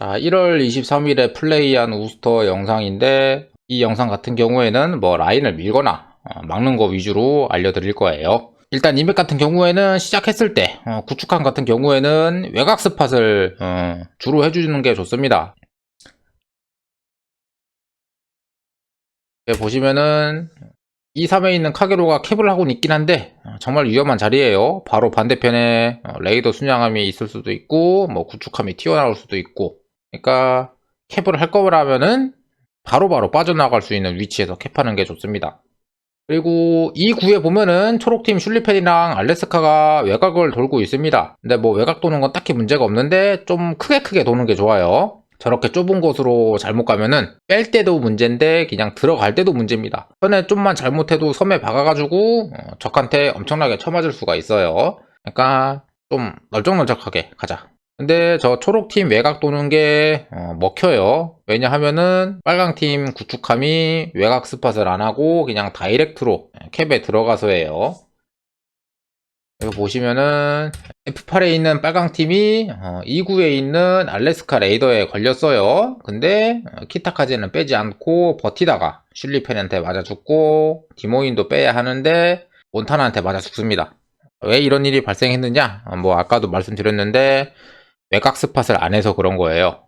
자, 1월 23일에 플레이한 우스터 영상인데 이 영상 같은 경우에는 뭐 라인을 밀거나 어, 막는 거 위주로 알려드릴 거예요. 일단 이맥 같은 경우에는 시작했을 때 어, 구축함 같은 경우에는 외곽 스팟을 어, 주로 해주는 게 좋습니다. 여기 보시면은 2, 3에 있는 카게로가 캡을 하고는 있긴 한데 어, 정말 위험한 자리예요. 바로 반대편에 어, 레이더 순양함이 있을 수도 있고 뭐 구축함이 튀어나올 수도 있고 그러니까 캡을 할 거라면은 바로 바로 빠져나갈 수 있는 위치에서 캡하는 게 좋습니다. 그리고 이 구에 보면은 초록팀 슐리펜이랑 알래스카가 외곽을 돌고 있습니다. 근데 뭐 외곽 도는 건 딱히 문제가 없는데 좀 크게 크게 도는 게 좋아요. 저렇게 좁은 곳으로 잘못 가면은 뺄 때도 문제인데 그냥 들어갈 때도 문제입니다. 선에 좀만 잘못해도 섬에 박아가지고 어, 적한테 엄청나게 쳐맞을 수가 있어요. 그러니까 좀 널쩍널쩍하게 가자. 근데 저 초록팀 외곽 도는 게 어, 먹혀요. 왜냐하면은 빨강팀 구축함이 외곽 스팟을 안 하고 그냥 다이렉트로 캡에 들어가서 해요. 여기 보시면은 F8에 있는 빨강팀이 어, 2구에 있는 알래스카 레이더에 걸렸어요. 근데 어, 키타카제는 빼지 않고 버티다가 슐리펜한테 맞아 죽고 디모인도 빼야 하는데 몬타나한테 맞아 죽습니다. 왜 이런 일이 발생했느냐? 어, 뭐 아까도 말씀드렸는데 외곽 스팟을 안 해서 그런 거예요.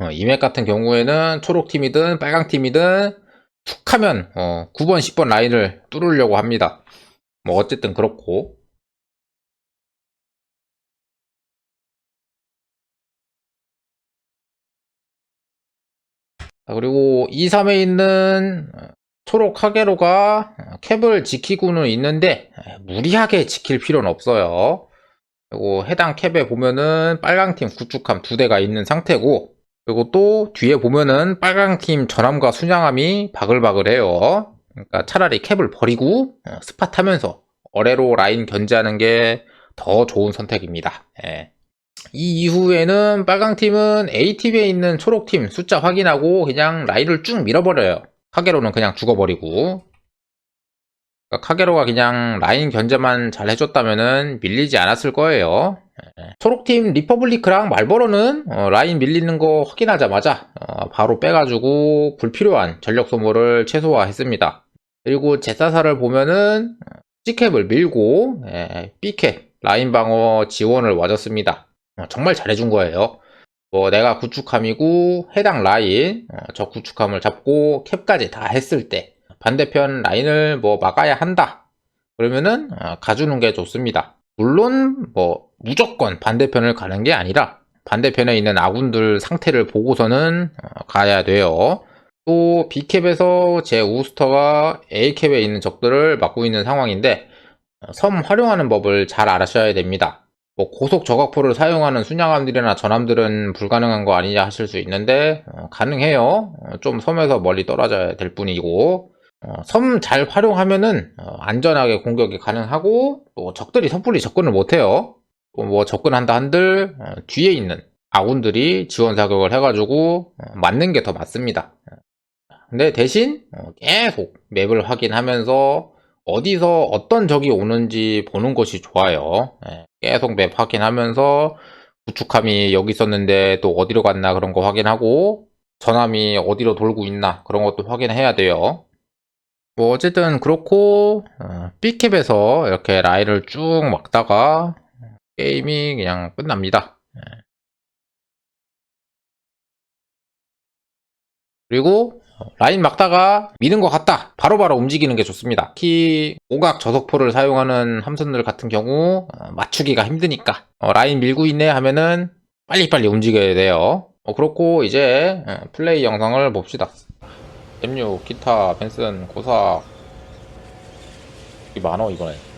어, 이맥 같은 경우에는 초록팀이든 빨강팀이든 툭 하면 어, 9번, 10번 라인을 뚫으려고 합니다. 뭐 어쨌든 그렇고 자, 그리고 2, 3에 있는 초록 카게로가 캡을 지키고는 있는데 무리하게 지킬 필요는 없어요. 그리고 해당 캡에 보면은 빨강팀 구축함 두 대가 있는 상태고 그리고 또 뒤에 보면은 빨강팀 전함과 순양함이 바글바글해요. 그러니까 차라리 캡을 버리고 어, 스팟 하면서 어뢰로 라인 견제하는 게 더 좋은 선택입니다. 예. 이 이후에는 빨강팀은 A팀에 있는 초록팀 숫자 확인하고 그냥 라인을 쭉 밀어버려요. 카게로는 그냥 죽어버리고 그러니까 카게로가 그냥 라인 견제만 잘 해줬다면은 밀리지 않았을 거예요. 예. 초록팀 리퍼블리크랑 말버로는 어, 라인 밀리는 거 확인하자마자 어, 바로 빼가지고 불필요한 전력 소모를 최소화했습니다. 그리고 제사사를 보면은 C캡을 밀고 예, B캡 라인 방어 지원을 와줬습니다. 어, 정말 잘해준 거예요. 뭐 내가 구축함이고 해당 라인 어, 저 구축함을 잡고 캡까지 다 했을 때 반대편 라인을 뭐 막아야 한다. 그러면은 어, 가주는 게 좋습니다. 물론 뭐 무조건 반대편을 가는 게 아니라 반대편에 있는 아군들 상태를 보고서는 어, 가야 돼요. 또 B캡에서 제 우스터가 A캡에 있는 적들을 막고 있는 상황인데 어, 섬 활용하는 법을 잘 알아셔야 됩니다. 뭐 고속 저각포를 사용하는 순양함들이나 전함들은 불가능한 거 아니냐 하실 수 있는데 어, 가능해요. 어, 좀 섬에서 멀리 떨어져야 될 뿐이고 어, 섬 잘 활용하면은 어, 안전하게 공격이 가능하고 또 적들이 섣불리 접근을 못해요. 또뭐 접근한다 한들 어, 뒤에 있는 아군들이 지원 사격을 해가지고 어, 맞는 게 더 맞습니다. 근데 대신 어, 계속 맵을 확인하면서 어디서 어떤 적이 오는지 보는 것이 좋아요. 예, 계속 맵 확인하면서 구축함이 여기 있었는데 또 어디로 갔나 그런 거 확인하고 전함이 어디로 돌고 있나 그런 것도 확인해야 돼요. 뭐 어쨌든 그렇고 어, B캡에서 이렇게 라인을 쭉 막다가 게임이 그냥 끝납니다. 예. 그리고 라인 막다가 미는 것 같다. 바로 바로 움직이는 게 좋습니다. 특히 오각 저속포를 사용하는 함선들 같은 경우 어, 맞추기가 힘드니까 어, 라인 밀고 있네 하면은 빨리빨리 움직여야 돼요. 어, 그렇고 이제 어, 플레이 영상을 봅시다. M6, 기타, 벤슨, 고사 이 많어 이번에.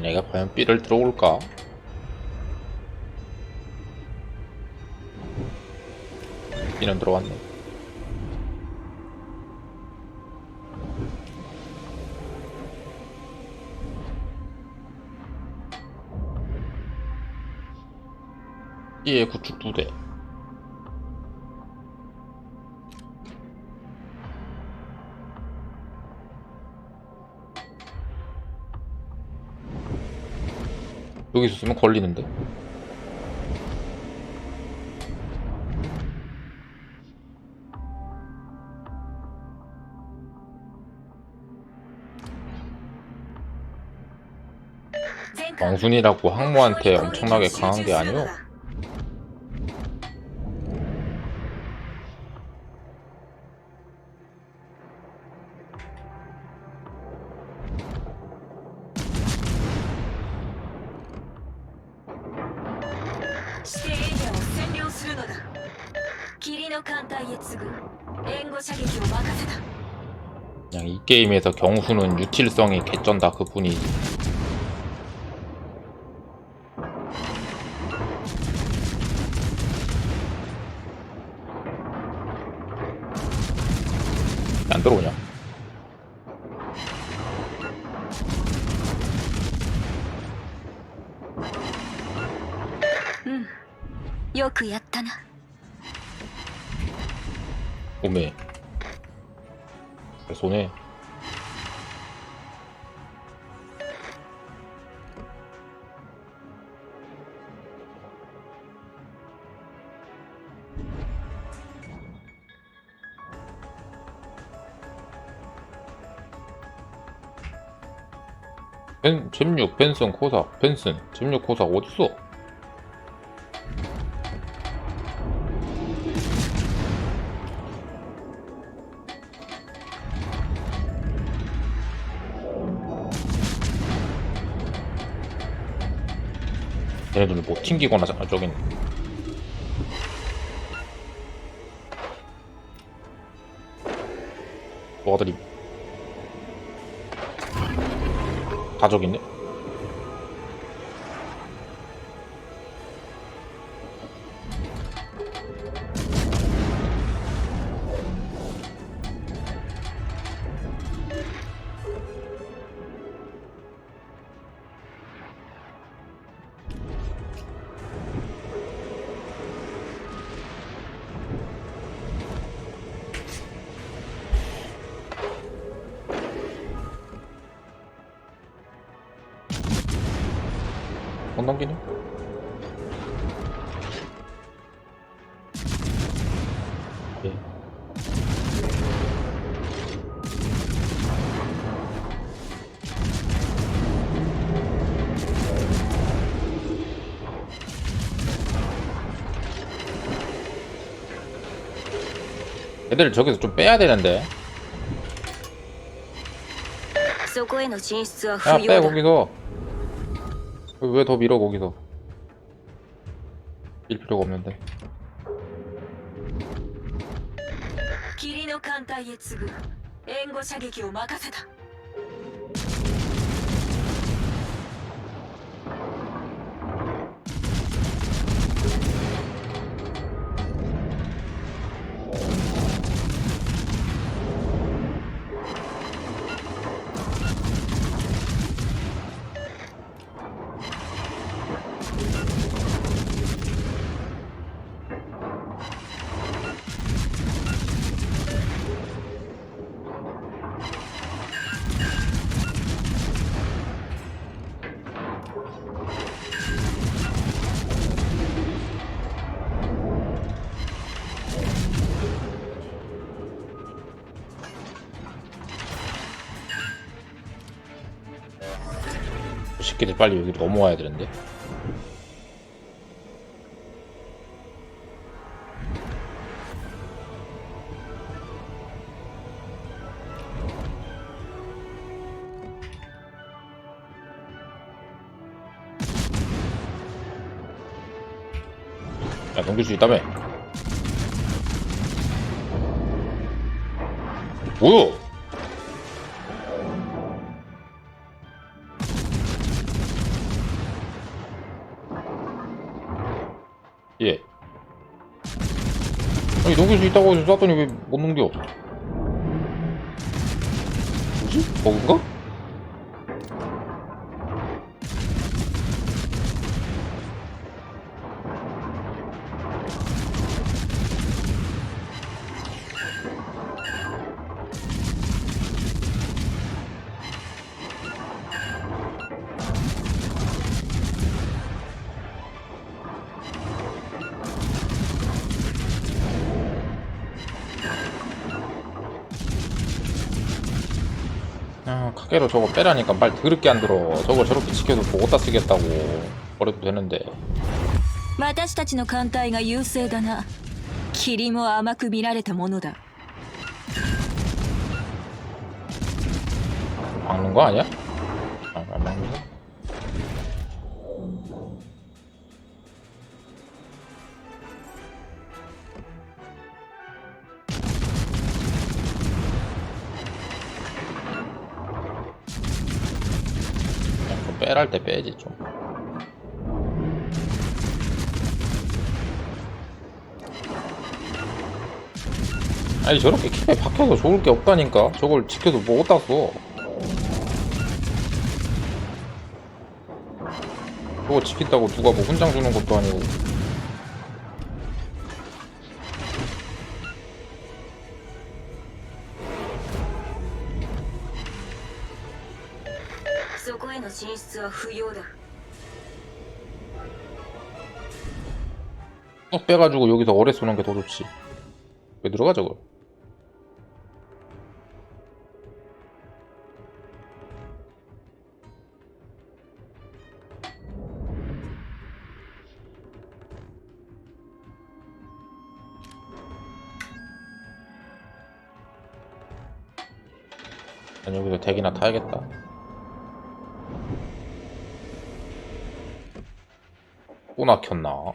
얘네가 과연 B를 들어올까? B는 들어왔네. B의 구축 두 대. 여기 있었으면 걸리는데. 왕순이라고 항모한테 엄청나게 강한 게 아니오. 그냥 이 게임에서 경수는 유틸성이 개쩐다 그뿐이지. 안 들어오냐? うんよくやったな 오메. 손에 벤, 잼육, 벤슨, 코사, 벤슨, 잼육, 코사 어딨어? 얘네들을 못 튕기거나 자- 저긴 있네 애들 저기서 좀 빼야 되는데 そこへの進出は 야 不 빼 要だ 거기서 왜 더 밀어 거기서 밀 필요가 없는데 霧の艦隊へ次ぐ援護射撃を任せた 새끼들 빨리 여기로 넘어와야 되는데. 야 넘길 수 있다며? 뭐야 있다고 해서 쐈더니 왜 못 넘겨? 뭐지? 버그인가? 아, 카게로 저거 빼라니까 말 더럽게 안 들어. 저걸 저렇게 지켜도 뭐 어디다 쓰겠다고. 버려도 되는데. 私たちの艦隊が優勢だな霧も甘く見られたものだ 막는 거 아니야? 빼랄 때 빼지 좀. 아니 저렇게 캡에 박혀서 좋을 게 없다니까. 저걸 지켜도 뭐 써. 저거 지킨다고 누가 뭐 훈장 주는 것도 아니고 は不要だ 쏙 빼가지고 여기서 어뢰 쏘는 게 더 좋지 왜 들어가 저걸 난 여기서 대기나 타야겠다 막혔나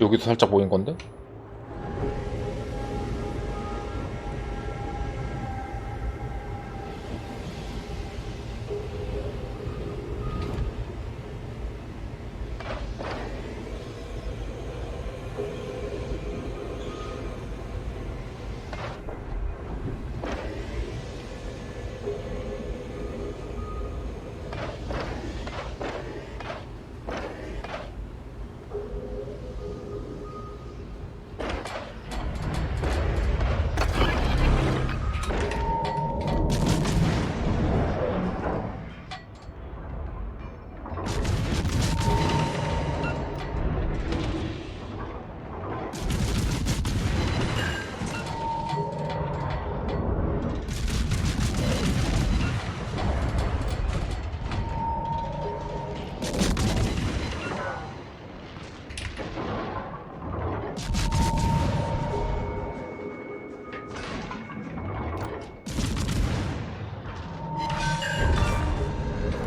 여기도 살짝 보인 건데?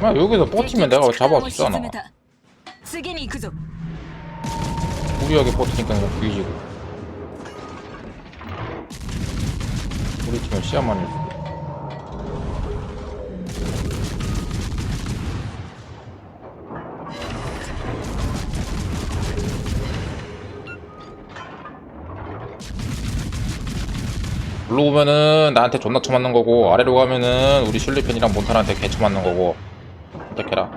아, 여기서 버티면 내가 잡아주잖아. 무리하게 버티니까 내가 뒤지고. 우리 팀은 시야만 해주고. 올라오면은 나한테 존나 쳐맞는 거고 아래로 가면은 우리 슐리팬이랑 몬타한테 개쳐맞는 거고 선택해라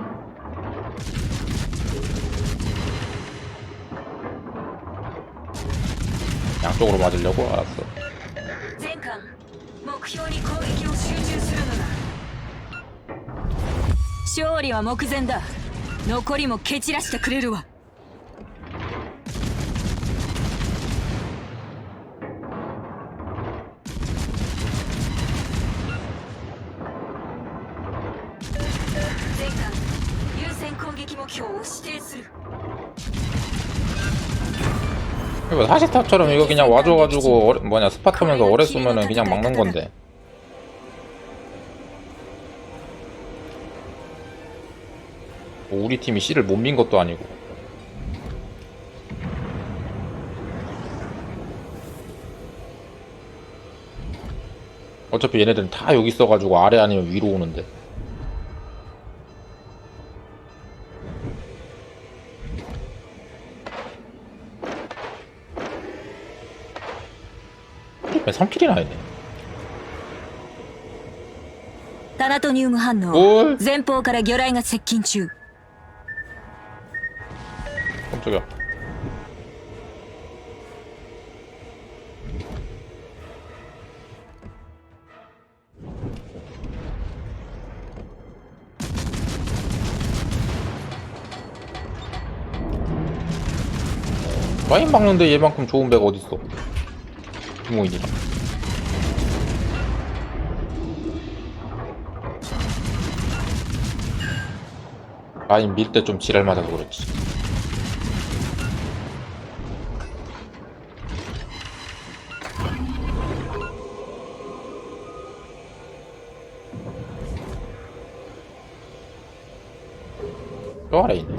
양쪽으로 맞으려고 알았어 全艦目標に攻撃を集中するのだ勝利は目前だ残りも蹴散らしてくれるわ 이거 사시타처럼 이거 그냥 와줘가지고 어레, 뭐냐 스파터면서 오래 쏘면은 그냥 막는 건데. 뭐 우리 팀이 씨를 못 민 것도 아니고. 어차피 얘네들은 다 여기 있어가지고 아래 아니면 위로 오는데. 3킬이나 했네. タナトニウム反応 뭘? 前方から魚雷が接近中 깜짝이야. 와인 막는데 얘만큼 좋은 배가 어딨어? 김호인이랑. 라인 밀 때 좀 지랄 맞아서 그렇지. 저 아래 있네.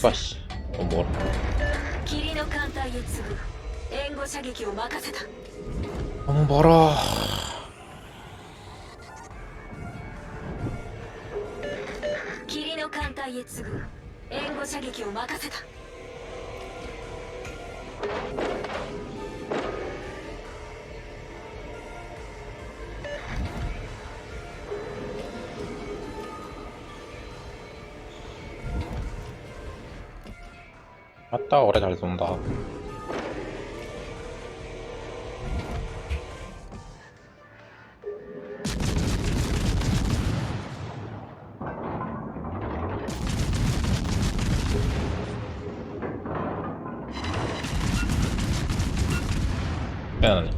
感じおもろ霧の艦隊へ次ぐ援護射撃を任せた。おもろー霧の艦隊へ次ぐ援護射撃を任せた。 딱 오래 잘 쏜다. 빼야